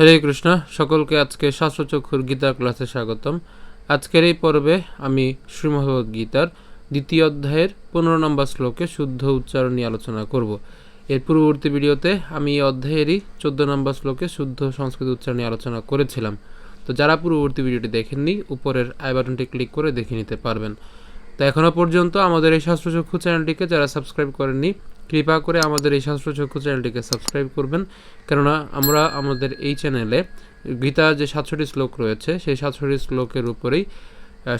হরে কৃষ্ণ, সকলকে আজকে শাস্ত্রচক্ষুর গীতা ক্লাসে স্বাগতম। আজকের এই পর্বে আমি শ্রীমভগবদ গীতার দ্বিতীয় অধ্যায়ের পনেরো নম্বর শ্লোকে শুদ্ধ উচ্চারণ নিয়ে আলোচনা করব। এর পূর্ববর্তী ভিডিওতে আমি এই অধ্যায়েরই চোদ্দ নম্বর শ্লোকে শুদ্ধ সংস্কৃত উচ্চারণ নিয়ে আলোচনা করেছিলাম। তো যারা পূর্ববর্তী ভিডিওটি দেখেননি, উপরের আই বাটনটি ক্লিক করে দেখে নিতে পারবেন। তো এখনও পর্যন্ত আমাদের এই শাস্ত্রচক্ষু চ্যানেলটিকে যারা সাবস্ক্রাইব করেননি কৃপা করে আমাদের এই শাস্ত্রচক্ষু চ্যানেলটিকে সাবস্ক্রাইব করবেন। কেননা আমরা আমাদের এই চ্যানেলে গীতা যে সাতষট্টি শ্লোক রয়েছে, সেই সাতষট্টি শ্লোকের উপরেই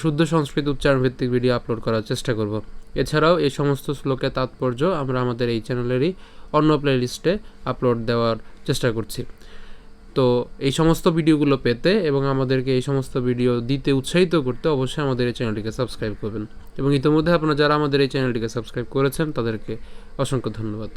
শুদ্ধ সংস্কৃত উচ্চারণ ভিত্তিক ভিডিও আপলোড করার চেষ্টা করব। এছাড়াও এই সমস্ত শ্লোকের তাৎপর্য আমরা আমাদের এই চ্যানেলেরই অন্য প্লেলিস্টে আপলোড দেওয়ার চেষ্টা করছি। তো এই সমস্ত ভিডিওগুলো পেতে এবং আমাদেরকে এই সমস্ত ভিডিও দিতে উৎসাহিত করতে অবশ্যই আমাদের এই চ্যানেলটিকে সাবস্ক্রাইব করবেন। এবং ইতিমধ্যে আপনারা যারা আমাদের এই চ্যানেলটিকে সাবস্ক্রাইব করেছেন, তাদেরকে অসংখ্য ধন্যবাদ।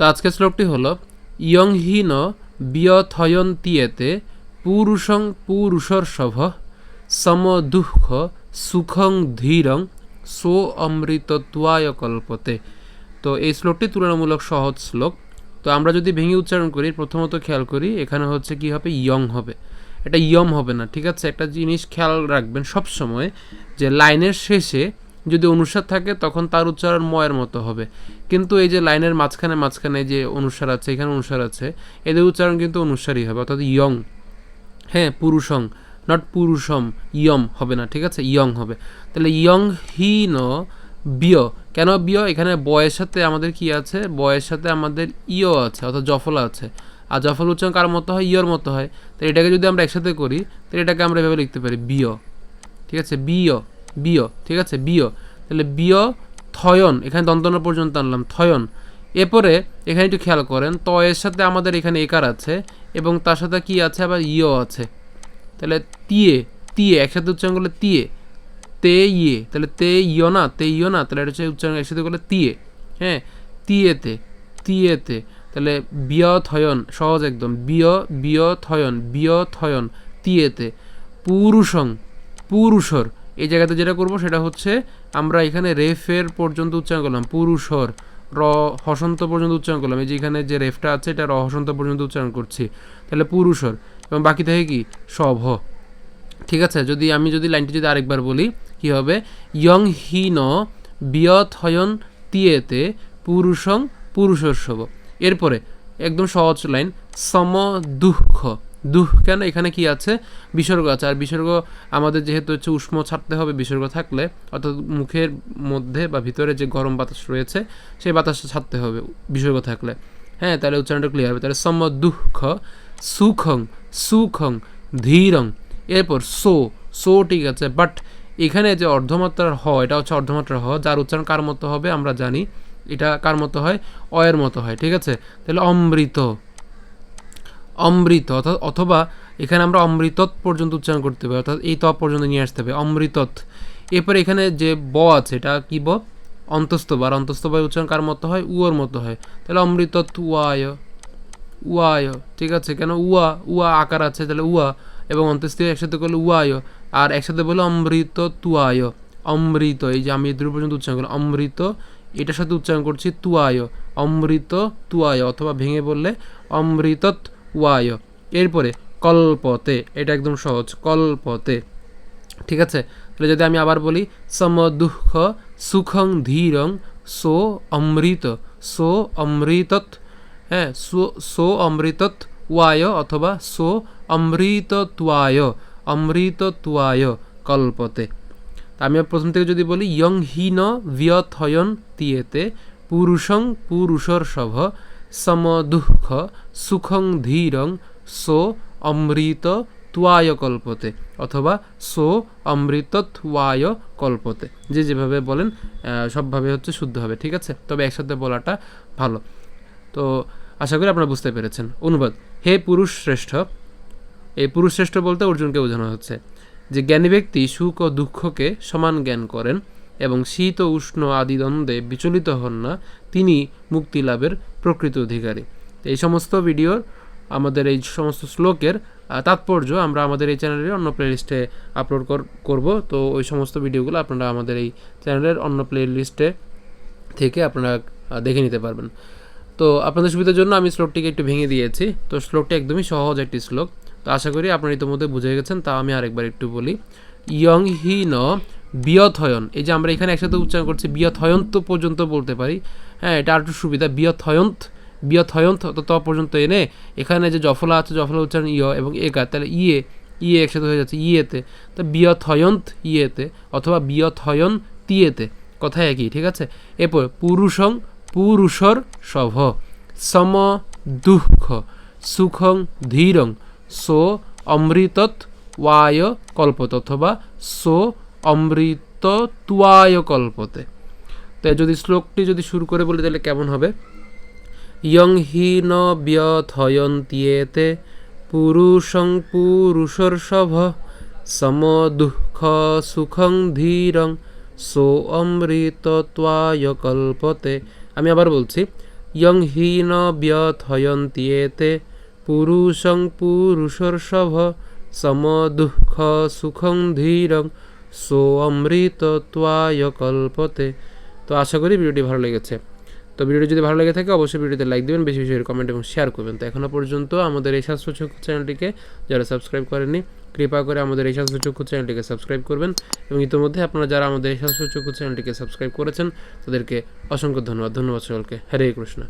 তো আজকের শ্লোকটি হল, ইয়ং হীন বিয়থয়ন্তিয়েতে পুরুষং পুরুষর সভ সম দুঃখ সুখং ধীরং সো অমৃতত্বায় কল্পতে। তো এই শ্লোকটি তুলনামূলক সহজ শ্লোক। তো আমরা যদি ভেঙে উচ্চারণ করি, প্রথমত খেয়াল করি, এখানে হচ্ছে কি হবে? ইয়ং হবে। এটা ইয়ম হবে না, ঠিক আছে? একটা জিনিস খেয়াল রাখবেন সব সময় যে লাইনের শেষে যদি অনুসার থাকে, তখন তার উচ্চারণ ময়ের মতো হবে। কিন্তু এই যে লাইনের মাঝখানে মাঝখানে যে অনুসার আছে, এখানে অনুসার আছে, এদের উচ্চারণ কিন্তু অনুসারই হবে, অর্থাৎ ইয়ং। হ্যাঁ পুরুষং নট পুরুষম, ইয়ম হবে না, ঠিক আছে? ইয়ং হবে। তাহলে ইয়ং হি ন বিয়। কেন বিয়? এখানে বয়ের সাথে আমাদের কি আছে? বয়ের সাথে আমাদের ইয় আছে, অর্থাৎ জফলা আছে। আর জফল উচ্চারণ কার মতো হয়? ইয়র মতো হয়। তো এটাকে যদি আমরা একসাথে করি, তাহলে এটাকে আমরা এভাবে লিখতে পারি, বিয়। ঠিক আছে? বিয়। বিয়, ঠিক আছে? বিয়। তাহলে বিয়, থয়ন, এখানে দন্তন পর্যন্ত আনলাম, থয়ন। এরপরে এখানে একটু খেয়াল করেন ত এর সাথে আমাদের এখানে একার আছে এবং তার সাথে কি আছে? আবার ইয় আছে। তাহলে তিয়ে তিয়ে, একসাথে উচ্চারণ করলে তিয়ে। তে ইয়ে তাহলে তে ইয় না, তে ইয় না, তাহলে এটা হচ্ছে উচ্চারণ একসাথে করলে তিয়ে। হ্যাঁ? তিয়েতে তিয়েতে। তাহলে বিয়, থয়ন, সহজ একদম। বিয় বিয়, থয়ন বিয়, থয়ন, তিয়েতে। পুরুষং, পুরুষর। এই জায়গাতে যেটা করব সেটা হচ্ছে আমরা এখানে রেফের পর্যন্ত উচ্চারণ করলাম, পুরুষর, র হসন্ত পর্যন্ত উচ্চারণ করলাম। এই যে এখানে যে রেফটা আছে, এটা র হসন্ত পর্যন্ত উচ্চারণ করছি। তাহলে পুরুষর, এবং বাকি থাকে কি? সভ। ঠিক আছে? যদি আমি যদি লাইনটি যদি আরেকবার বলি, কি হবে? ইয়ং হীন বিয়থয়ন তিয়েতে পুরুষং পুরুষর্ষব এরপরে, একদম সহজ লাইন, সম দুঃখ। দুঃখ কেন? এখানে কি আছে? বিসর্গ আছে। আর বিসর্গ আমাদের যেহেতু হচ্ছে উষ্ম ছাড়তে হবে বিসর্গ থাকলে, অর্থাৎ মুখের মধ্যে বা ভিতরে যে গরম বাতাস রয়েছে, সেই বাতাসটা ছাড়তে হবে বিসর্গ থাকলে। হ্যাঁ তাহলে উচ্চারণটা ক্লিয়ার হবে। তাহলে সম দুঃখ, সুখং সুখং, ধীরং। এরপর সো সো ঠিক আছে। বাট এখানে যে অর্ধমাত্রার হ, এটা হচ্ছে অর্ধমাত্রার হ, যার উচ্চারণ কার মতো হবে আমরা জানি। এটা কার মতো হয়? অয়ের মতো হয়, ঠিক আছে? তাহলে অমৃত। অমৃত, অর্থাৎ অথবা এখানে আমরা অমৃতত পর্যন্ত উচ্চারণ করতে পারি, অর্থাৎ এই তপ পর্যন্ত নিয়ে আসতে হবে অমৃতত এরপরে এখানে যে ব আছে, এটা কি ব? অন্তস্থ বা অন্তস্থ বা উচ্চারণ কার মতো হয়? উয়োর মতো হয়। তাহলে অমৃতত উয়ায় উয়ায়, ঠিক আছে? কেন উয়া উয়া আকার আছে, তাহলে উয়া, এবং অন্ত্যেষ্টি একসাথে করলে উয়ায়, আর একসাথে বলে অমৃত তুয়ায় অমৃত, এই যে আমি দুটো পর্যন্ত উচ্চারণ করলাম, অমৃত, এটার সাথে উচ্চারণ করছি তুয়ায় অমৃত তুয়ায় অথবা ভেঙে বললে অমৃতত ওয়ায়। এরপরে কল্পতে, এটা একদম সহজ, কল্পতে। ঠিক আছে? তাহলে যদি আমি আবার বলি সম দুঃখ সুখং ধীরং সো অমৃত, সো অমৃতত হ্যাঁ সো সো অমৃতত ওয়ায় অথবা সো অমৃত ত্বায় অমৃত ত্বায় কল্পতে আমি প্রথম থেকে যদি বলি, ইয়ং হীন বিয়থয়ন তিয়েতে, পুরুষং পুরুষর সভ সম দুঃখ সুখং ধীরং সো অমৃত ত্বায় কল্পতে অথবা সো অমৃতত্বায় কল্পতে যে যেভাবে বলেন সবভাবে হচ্ছে শুদ্ধ হবে, ঠিক আছে? তবে একসাথে বলাটা ভালো। তো আশা করি আপনারা বুঝতে পেরেছেন। অনুবাদ, হে পুরুষ শ্রেষ্ঠ, এই পুরুষ শ্রেষ্ঠ বলতে অর্জুনকে বোঝানো হচ্ছে। যে জ্ঞানী ব্যক্তি সুখ ও দুঃখকে সমান জ্ঞান করেন এবং শীত ও উষ্ণ আদি দ্বন্দ্বে বিচলিত হন না, তিনি মুক্তি লাভের প্রকৃত অধিকারী। এই সমস্ত ভিডিওর আমাদের এই সমস্ত শ্লোকের তাৎপর্য আমরা আমাদের এই চ্যানেলের অন্য প্লেলিস্টে আপলোড করব। তো ওই সমস্ত ভিডিওগুলো আপনারা আমাদের এই চ্যানেলের অন্য প্লেলিস্টে থেকে আপনারা দেখে নিতে পারবেন। তো আপনাদের সুবিধার জন্য আমি শ্লোকটিকে একটু ভেঙে দিয়েছি। তো শ্লোকটি একদমই সহজ একটি শ্লোক। তো আশা করি আপনারা ইতিমধ্যে বুঝে গেছেন। তা আমি আরেকবার একটু বলি। ইয়ং হি ন বিয়থয়ন। এই যে আমরা এখানে একসাথে উচ্চারণ করছি বিয়থয়ন্ত পর্যন্ত বলতে পারি। হ্যাঁ এটা আর একটু সুবিধা, বিয়থয়ন্ত বিয়থয়ন্ত তো পর্যন্ত এনে এখানে যে জফলা আছে জফলা উচ্চারণ ইয় এবং একা তাহলে ইয়ে ইয়ে একসাথে হয়ে যাচ্ছে, ইয়েতে। তো বিয়থয়ন্ত ইয়েতে অথবা বিয়থয়ন তিয়েতে, কথা একই, ঠিক আছে? এরপর পুরুষং পুরুষর সভ সম দুঃখ, সুখং ধীরং, সো অমৃতত ওয়ায় কল্পত অথবা সো অমৃত তুয়ায় কল্পতে তাই যদি শ্লোকটি যদি শুরু করে বলি, তাহলে কেমন হবে? ইয়ং হি ন ব্যথয়ন্ত্যেতে পুরুষং পুরুষর সভ সম দুঃখ সুখং ধীরং সো অমৃত ত্বায় কল্পতে আমি আবার বলছি, ইয়ং হি ন ব্যথয়ন্ত্যেতে পুরুষং পুরুষর সভ সম দুঃখ সুখং ধীরং সো অমৃত ত্বায় কল্পতে। তো আশা করি ভিডিওটি ভালো লেগেছে। তো ভিডিওটি যদি ভালো লেগে থাকে, অবশ্যই ভিডিওতে লাইক দেবেন, বেশি বেশি কমেন্ট এবং শেয়ার করবেন। তো এখনও পর্যন্ত আমাদের এই স্বাস্থ্যচক্ষু চ্যানেলটিকে যারা সাবস্ক্রাইব করেননি, কৃপা করে আমাদের এই স্বাস্থ্যচক্ষু চ্যানেলটিকে সাবস্ক্রাইব করবেন এবং ইতিমধ্যে আপনারা যারা আমাদের এই স্বাস্থ্যচক্ষু চ্যানেলটিকে সাবস্ক্রাইব করেছেন, তাদেরকে অসংখ্য ধন্যবাদ। ধন্যবাদ সকলকে। হরে কৃষ্ণ।